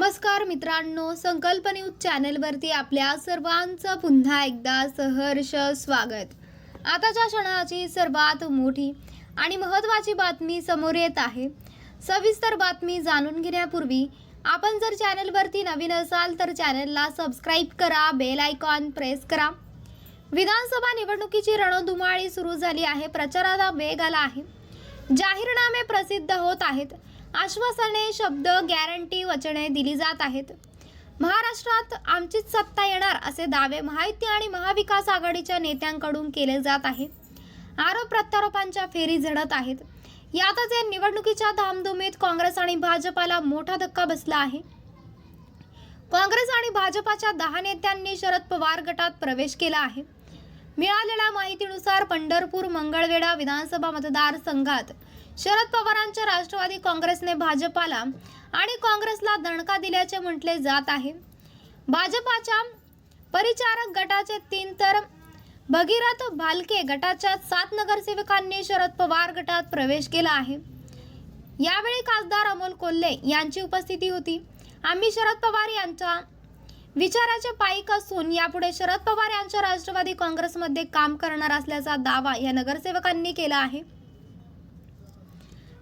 नमस्कार मित्रांनो संकल्प न्यूज चॅनेलवरती आपल्या सर्वांचं पुन्हा एकदा सहर्ष स्वागत. आताच्या क्षणाची सर्वात मोठी आणि महत्त्वाची बातमी समोर येत आहे. सविस्तर बातमी जाणून घेण्यापूर्वी आपण जर चॅनलवरती नवीन असाल तर चॅनलला सबस्क्राईब करा बेल आयकॉन प्रेस करा. विधानसभा निवडणुकीची रणधुमाळी सुरू झाली आहे प्रचाराला वेग आला आहे. जाहीरनामे प्रसिद्ध होत आहेत. आश्वासने शब्द गॅरंटी वचने दिली जात आहेत. महाराष्ट्रात आमचीच सत्ता येणार असे दावे महायुती आणि महाविकास आघाडीच्या नेत्यांकडून केले जात आहे आरोप प्रत्यारोपांच्या फेरी झडत आहेत. यातच या निवडणुकीच्या धामधुमीत काँग्रेस आणि भाजपाला मोठा धक्का बसला आहे. काँग्रेस आणि भाजपाच्या दहा नेत्यांनी शरद पवार गटात प्रवेश केला आहे. मिळालेल्या माहितीनुसार पंढरपूर मंगळवेढा विधानसभा मतदारसंघात शरद पवारांच्या राष्ट्रवादी काँग्रेसने भाजपाला आणि काँग्रेसला दणका दिल्याचे म्हटले जात आहे. भाजपाच्या परिचारक गटाचे तीन तर भगीरथ भालके गटाच्या सात नगरसेवकांनी शरद पवार गटात प्रवेश केला आहे. यावेळी खासदार अमोल कोल्हे यांची उपस्थिती होती. आम्ही शरद पवार यांच्या विचाराचे पाईक असून यापुढे शरद पवार यांच्या राष्ट्रवादी काँग्रेसमध्ये काम करणार असल्याचा दावा या नगरसेवकांनी केला आहे.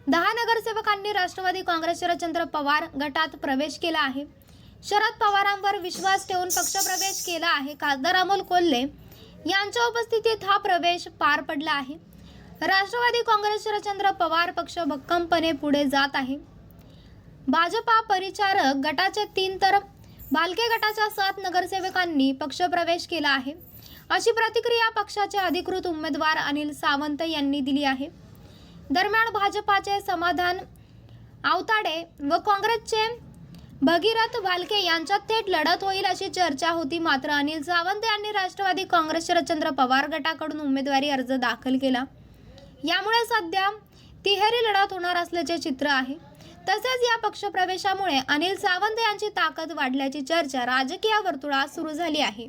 दहा नगरसेवकांनी राष्ट्रवादी काँग्रेस शरदचंद्र पवार गटात प्रवेश केला आहे. शरद पवारांवर विश्वास ठेवून पक्षप्रवेश केला आहे खासदार अमोल कोल्हे यांच्या उपस्थितीत हा प्रवेश पार पडला आहे. राष्ट्रवादी काँग्रेस शरदचंद्र पवार पक्ष भक्कमपणे पुढे जात आहे. भाजपा परिचारक गटाचे तीन तर भालके गटाच्या सात नगरसेवकांनी पक्षप्रवेश केला आहे. अशी प्रतिक्रिया पक्षाचे अधिकृत उमेदवार अनिल सावंत यांनी दिली आहे. दरम्यान भाजपाचे समाधान आवताडे व काँग्रेसचे भगीरथ वालके यांच्यात थेट लढत होईल अशी चर्चा होती. मात्र अनिल सावंत यांनी राष्ट्रवादी काँग्रेस शरदचंद्र पवार गटाकडून उमेदवारी अर्ज दाखल केला. यामुळे सध्या तिहेरी लढत होणार असल्याचे चित्र आहे. तसेच या पक्षप्रवेशामुळे अनिल सावंत यांची ताकद वाढल्याची चर्चा राजकीय वर्तुळात सुरू झाली आहे.